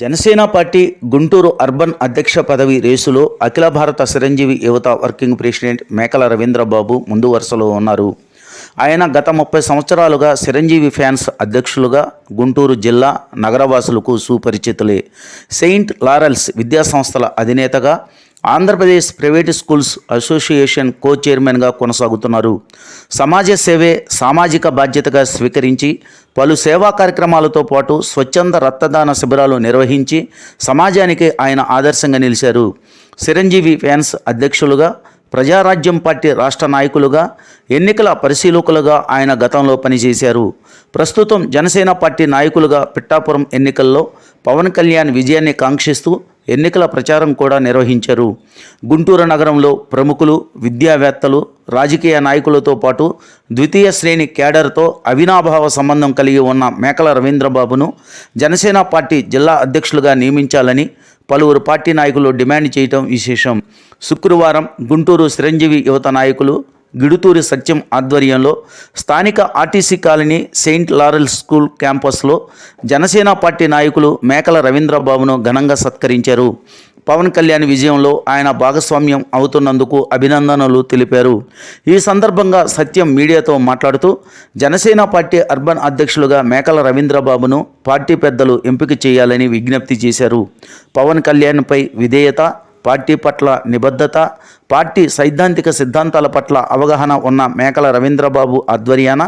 Janasena party Guntur urban అధ్యక్ష పదవి రేసులో అఖిల భారత చిరంజీవి యువత వర్కింగ్ ప్రెసిడెంట్ మేకల రవీంద్రబాబు ముందు వరుసలో ఉన్నారు. ఆయన గత ముప్పై సంవత్సరాలుగా చిరంజీవి ఫ్యాన్స్ అధ్యక్షులుగా గుంటూరు జిల్లా నగరవాసులకు సుపరిచితులే. సెయింట్ లారెల్స్ విద్యాసంస్థల అధినేతగా Andhra Pradesh private schools association co చైర్మన్గా కొనసాగుతున్నారు. సమాజ సేవే సామాజిక బాధ్యతగా స్వీకరించి పలు సేవా కార్యక్రమాలతో పాటు స్వచ్ఛంద రక్తదాన శిబిరాలు నిర్వహించి సమాజానికి ఆయన ఆదర్శంగా నిలిచారు. చిరంజీవి ఫ్యాన్స్ అధ్యక్షులుగా ప్రజారాజ్యం పార్టీ రాష్ట్ర నాయకులుగా ఎన్నికల పరిశీలకులుగా ఆయన గతంలో పనిచేశారు. ప్రస్తుతం జనసేన పార్టీ నాయకులుగా పిట్టాపురం ఎన్నికల్లో పవన్ కళ్యాణ్ విజయాన్ని కాంక్షిస్తూ ఎన్నికల ప్రచారం కూడా నిర్వహించారు. గుంటూరు నగరంలో ప్రముఖులు విద్యావేత్తలు రాజకీయ నాయకులతో పాటు ద్వితీయ శ్రేణి క్యాడర్తో అవినాభావ సంబంధం కలిగి ఉన్న మేకల రవీంద్రబాబును జనసేన పార్టీ జిల్లా అధ్యక్షులుగా నియమించాలని పలువురు పార్టీ నాయకులు డిమాండ్ చేయటం విశేషం. శుక్రవారం గుంటూరు చిరంజీవి యువత నాయకులు గిడుతూరి సత్యం ఆధ్వర్యంలో స్థానిక RTC colony Saint Laurel school క్యాంపస్లో జనసేన పార్టీ నాయకులు మేకల రవీంద్రబాబును ఘనంగా సత్కరించారు. పవన్ కళ్యాణ్ విజయంలో ఆయన భాగస్వామ్యం అవుతున్నందుకు అభినందనలు తెలిపారు. ఈ సందర్భంగా సత్యం మీడియాతో మాట్లాడుతూ జనసేన పార్టీ అర్బన్ అధ్యక్షులుగా మేకల రవీంద్రబాబును పార్టీ పెద్దలు ఎంపిక చేయాలని విజ్ఞప్తి చేశారు. పవన్ కళ్యాణ్పై విధేయత పార్టీ పట్ల నిబద్ధత పార్టీ సైద్ధాంతిక సిద్ధాంతాల పట్ల అవగాహన ఉన్న మేకల రవీంద్రబాబు ఆధ్వర్యాన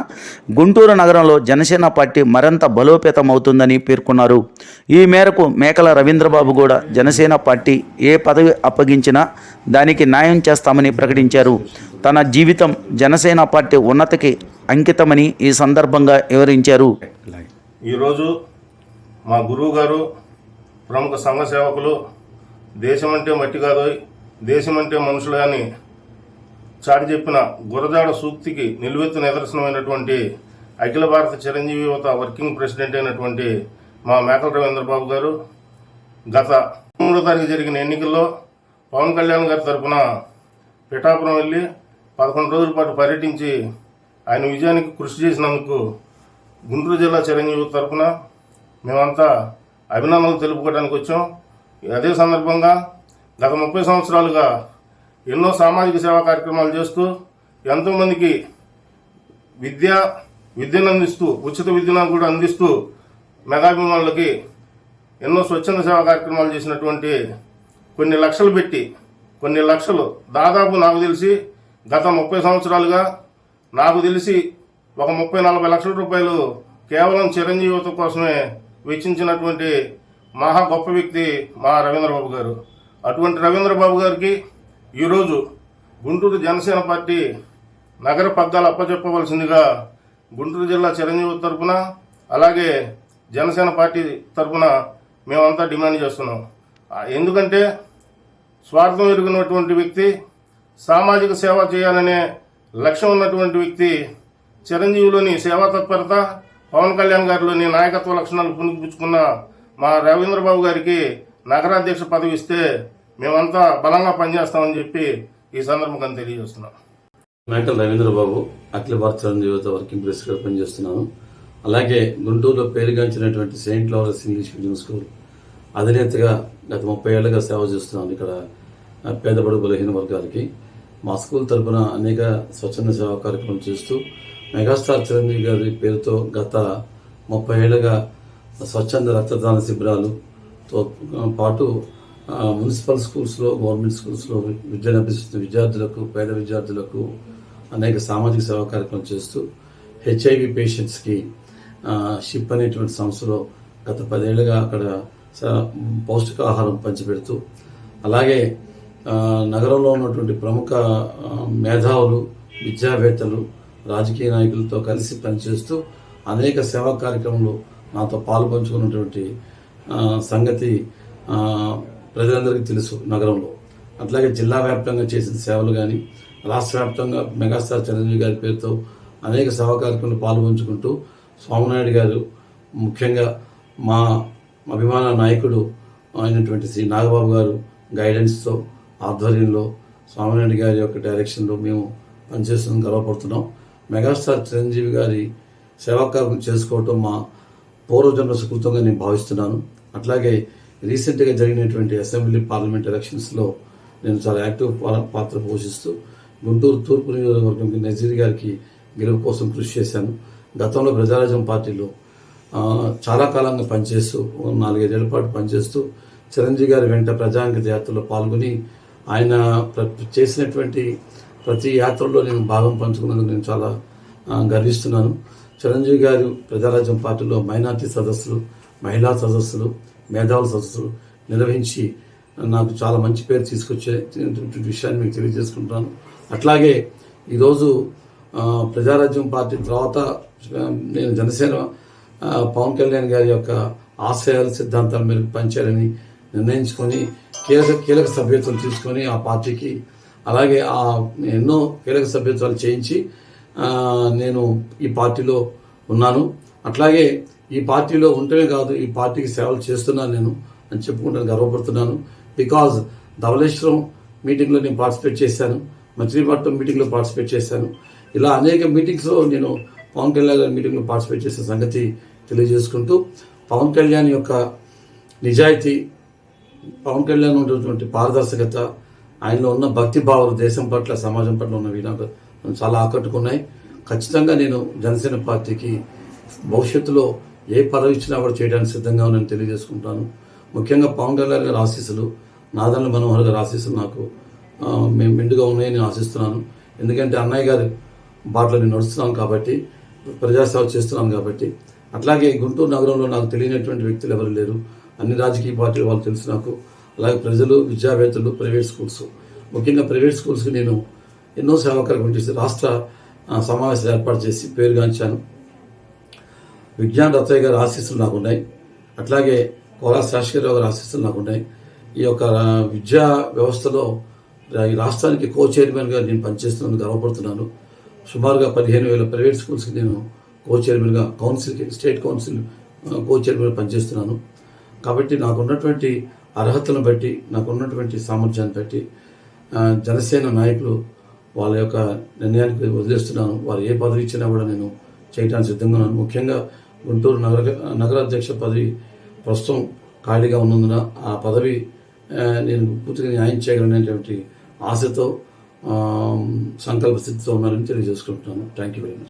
గుంటూరు నగరంలో జనసేన పార్టీ మరింత బలోపేతమవుతుందని పేర్కొన్నారు. ఈ మేరకు మేకల రవీంద్రబాబు కూడా జనసేన పార్టీ ఏ పదవి అప్పగించినా దానికి న్యాయం చేస్తామని ప్రకటించారు. తన జీవితం జనసేన పార్టీ ఉన్నతికి అంకితమని ఈ సందర్భంగా వివరించారు. ఈరోజు మా గురువుగారు ప్రముఖ సంఘ సేవకులు దేశం అంటే మట్టి కాదు దేశం అంటే మనుషులు అని చాటి చెప్పిన గురజాడ సూక్తికి నిలువెత్తు నిదర్శనమైనటువంటి అఖిల భారత చిరంజీవి యువత వర్కింగ్ ప్రెసిడెంట్ అయినటువంటి మా మేకల రవీంద్రబాబు గారు గత మూడో తారీఖు జరిగిన ఎన్నికల్లో పవన్ కళ్యాణ్ గారి తరఫున పిఠాపురం వెళ్ళి పదకొండు రోజుల పాటు పర్యటించి ఆయన విజయానికి కృషి చేసినందుకు గుంటూరు జిల్లా చిరంజీవి తరపున మేమంతా అభినందనలు తెలుపుకోవడానికి వచ్చాం. అదే సందర్భంగా గత ముప్పై సంవత్సరాలుగా ఎన్నో సామాజిక సేవా కార్యక్రమాలు చేస్తూ ఎంతోమందికి విద్య విద్యను అందిస్తూ ఉచిత విద్యను కూడా అందిస్తూ మెగాభిమానులకి ఎన్నో స్వచ్ఛంద సేవా కార్యక్రమాలు చేసినటువంటి కొన్ని లక్షలు పెట్టి కొన్ని లక్షలు దాదాపు నాకు తెలిసి గత ముప్పై సంవత్సరాలుగా నాకు తెలిసి ఒక ముప్పై నలభై లక్షల రూపాయలు కేవలం చిరంజీవిత కోసమే వెచ్చించినటువంటి మహా గొప్ప వ్యక్తి మా రవీంద్రబాబు గారు. అటువంటి రవీంద్రబాబు గారికి ఈరోజు గుంటూరు జనసేన పార్టీ నగర పగ్గాలు అప్పచెప్పవలసిందిగా గుంటూరు జిల్లా చిరంజీవి తరఫున అలాగే జనసేన పార్టీ తరఫున మేమంతా డిమాండ్ చేస్తున్నాం. ఎందుకంటే స్వార్థం ఎరిగినటువంటి వ్యక్తి సామాజిక సేవ చేయాలనే లక్ష్యం ఉన్నటువంటి వ్యక్తి చిరంజీవిలోని సేవా తత్పరత పవన్ కళ్యాణ్ గారిలోని నాయకత్వ లక్షణాలు పుణికిపుచ్చుకున్న మా రవీంద్రబాబు గారికి నగరాధ్యక్ష పదవి ఇస్తే మేమంతా బలంగా పనిచేస్తామని చెప్పి ఈ సందర్భంగా తెలియజేస్తున్నాం. మేకల్ రవీంద్రబాబు అఖిల భారత చిరంజీవిత వర్కింగ్ ప్రెసిడెంట్ పనిచేస్తున్నాను. అలాగే గుంటూరులో పేరుగాంచినటువంటి Saint Lawrence English medium school అధినేతగా గత ముప్పై ఏళ్ళుగా సేవ చేస్తున్నాను ఇక్కడ ఆ, పేదబడు బలహీన వర్గాలకి. మా స్కూల్ తరపున అనేక స్వచ్ఛంద సేవా కార్యక్రమం చేస్తూ మెగాస్టార్ చిరంజీవి గారి పేరుతో గత ముప్పై ఏళ్ళుగా స్వచ్ఛంద రక్తదాన శిబిరాలుతో పాటు మున్సిపల్ స్కూల్స్లో గవర్నమెంట్ స్కూల్స్లో విద్యను అభ్యసిస్తున్న విద్యార్థులకు పేద విద్యార్థులకు అనేక సామాజిక సేవా కార్యక్రమం చేస్తూ హెచ్ఐవి పేషెంట్స్కి షిప్ అనేటువంటి సంస్థలో గత పదేళ్ళుగా అక్కడ పౌష్టికాహారం పంచిపెడుతూ అలాగే నగరంలో ఉన్నటువంటి ప్రముఖ మేధావులు విద్యావేత్తలు రాజకీయ నాయకులతో కలిసి పనిచేస్తూ అనేక సేవా కార్యక్రమంలో నాతో పాలు పంచుకున్నటువంటి సంగతి ప్రజలందరికీ తెలుసు నగరంలో. అట్లాగే జిల్లా వ్యాప్తంగా చేసిన సేవలు కానీ రాష్ట్ర వ్యాప్తంగా మెగాస్టార్ చిరంజీవి గారి పేరుతో అనేక సేవా కార్యక్రమాలు పాల్పంచుకుంటూ స్వామినాయుడు గారు ముఖ్యంగా మా అభిమాన నాయకుడు అయినటువంటి శ్రీ నాగబాబు గారు గైడెన్స్తో ఆధ్వర్యంలో స్వామినాయుడు గారి యొక్క డైరెక్షన్లో మేము పనిచేస్తున్నాం గర్వపడుతున్నాం. మెగాస్టార్ చిరంజీవి గారి సేవాకారం చేసుకోవటం మా పూర్వజన్మ సుకృతంగా నేను భావిస్తున్నాను. అట్లాగే రీసెంట్గా జరిగినటువంటి అసెంబ్లీ పార్లమెంట్ ఎలక్షన్స్లో నేను చాలా యాక్టివ్ పాత్ర పోషిస్తూ గుంటూరు తూర్పు నియోజకవర్గంకి నజీర్ గారికి గెలుపు కోసం కృషి చేశాను. గతంలో ప్రజారాజ్యం పార్టీలో చాలా కాలంగా పనిచేస్తూ నాలుగైదేళ్ళ పాటు పనిచేస్తూ చిరంజీవి గారి వెంట ప్రజాంగత యాత్రలో పాల్గొని ఆయన ప్ర- చేసినటువంటి ప్రతి యాత్రలో నేను భాగం పంచుకున్నందుకు నేను చాలా గర్విస్తున్నాను. చిరంజీవి గారు ప్రజారాజ్యం పార్టీలో మైనార్టీ సదస్సులు మహిళా సదస్సులు మేధావుల సదస్సులు నిర్వహించి నాకు చాలా మంచి పేరు తీసుకొచ్చే విషయాన్ని మీకు తెలియజేసుకుంటున్నాను. అట్లాగే ఈరోజు ప్రజారాజ్యం పార్టీ తర్వాత నేను జనసేన పవన్ కళ్యాణ్ గారి యొక్క ఆశయాల సిద్ధాంతాల మేరకు పనిచేయాలని నిర్ణయించుకొని కీలక కీలక సభ్యత్వం తీసుకొని ఆ పార్టీకి అలాగే ఆ ఎన్నో కీలక సభ్యత్వాలు చేయించి నేను ఈ పార్టీలో ఉన్నాను. అట్లాగే ఈ పార్టీలో ఉంటేనే కాదు ఈ పార్టీకి సేవలు చేస్తున్నాను నేను అని చెప్పుకుంటాను గర్వపడుతున్నాను. బికాజ్ ధవళేశ్వరం మీటింగ్లో నేను పార్టిసిపేట్ చేశాను. మచిలీపట్నం మీటింగ్లో పార్టిసిపేట్ చేశాను. ఇలా అనేక మీటింగ్స్లో నేను పవన్ కళ్యాణ్ గారి మీటింగ్లో పార్టిసిపేట్ చేసిన సంగతి తెలియజేసుకుంటూ పవన్ కళ్యాణ్ యొక్క నిజాయితీ పవన్ కళ్యాణ్ ఉన్నటువంటి పారదర్శకత ఆయనలో ఉన్న భక్తి భావాలు దేశం పట్ల సమాజం పట్ల ఉన్న వినోద చాలా ఆకట్టుకున్నాయి. ఖచ్చితంగా నేను జనసేన పార్టీకి భవిష్యత్తులో ఏ పదవి ఇచ్చినా కూడా చేయడానికి సిద్ధంగా ఉన్నాను తెలియజేసుకుంటాను. ముఖ్యంగా పవన్ కళ్యాణ్ గారి ఆశీస్సులు నాదన్న మనోహర్ గారి ఆశీస్సులు నాకు మేము మెండుగా ఉన్నాయని నేను ఆశిస్తున్నాను. ఎందుకంటే అన్నయ్య గారి బాటలో నేను నడుస్తున్నాను కాబట్టి ప్రజాసేవ చేస్తున్నాను కాబట్టి. అట్లాగే గుంటూరు నగరంలో నాకు తెలియనటువంటి వ్యక్తులు ఎవరు లేరు. అన్ని రాజకీయ పార్టీలు వాళ్ళు తెలుసు నాకు. అలాగే ప్రజలు విద్యావేత్తలు ప్రైవేట్ స్కూల్స్. ముఖ్యంగా ప్రైవేట్ స్కూల్స్కి నేను ఎన్నో సేవా గురించి రాష్ట్ర సమావేశాలు ఏర్పాటు చేసి పేరుగాంచాను. విజ్ఞాన్ రత్తయ్య గారి ఆశీస్సులు నాకు ఉన్నాయి అట్లాగే కోలా శాశ్వరరావు గారి ఆశీస్సులు నాకు ఉన్నాయి ఈ యొక్క విద్యా వ్యవస్థలో ఈ రాష్ట్రానికి కో చైర్మన్గా నేను పనిచేస్తున్నందుకు గర్వపడుతున్నాను. సుమారుగా పదిహేను వేల ప్రైవేట్ స్కూల్స్కి నేను కో చైర్మన్గా కౌన్సిల్కి స్టేట్ కౌన్సిల్ కో చైర్మన్గా పనిచేస్తున్నాను. కాబట్టి నాకున్నటువంటి అర్హతలను బట్టి నాకున్నటువంటి సామర్థ్యాన్ని బట్టి జనసేన నాయకులు వాళ్ళ యొక్క నిర్ణయానికి వదిలేస్తున్నాను. వారు ఏ పదవి ఇచ్చినా కూడా నేను చేయడానికి సిద్ధంగా ఉన్నాను. ముఖ్యంగా గుంటూరు నగర నగరాధ్యక్ష పదవి ప్రస్తుతం ఖాళీగా ఉన్నందున ఆ పదవి నేను పూర్తిగా న్యాయం చేయగలనేటువంటి ఆశతో సంకల్ప స్థితితో ఉన్నారని తెలియజేసుకుంటున్నాను. Thank you very much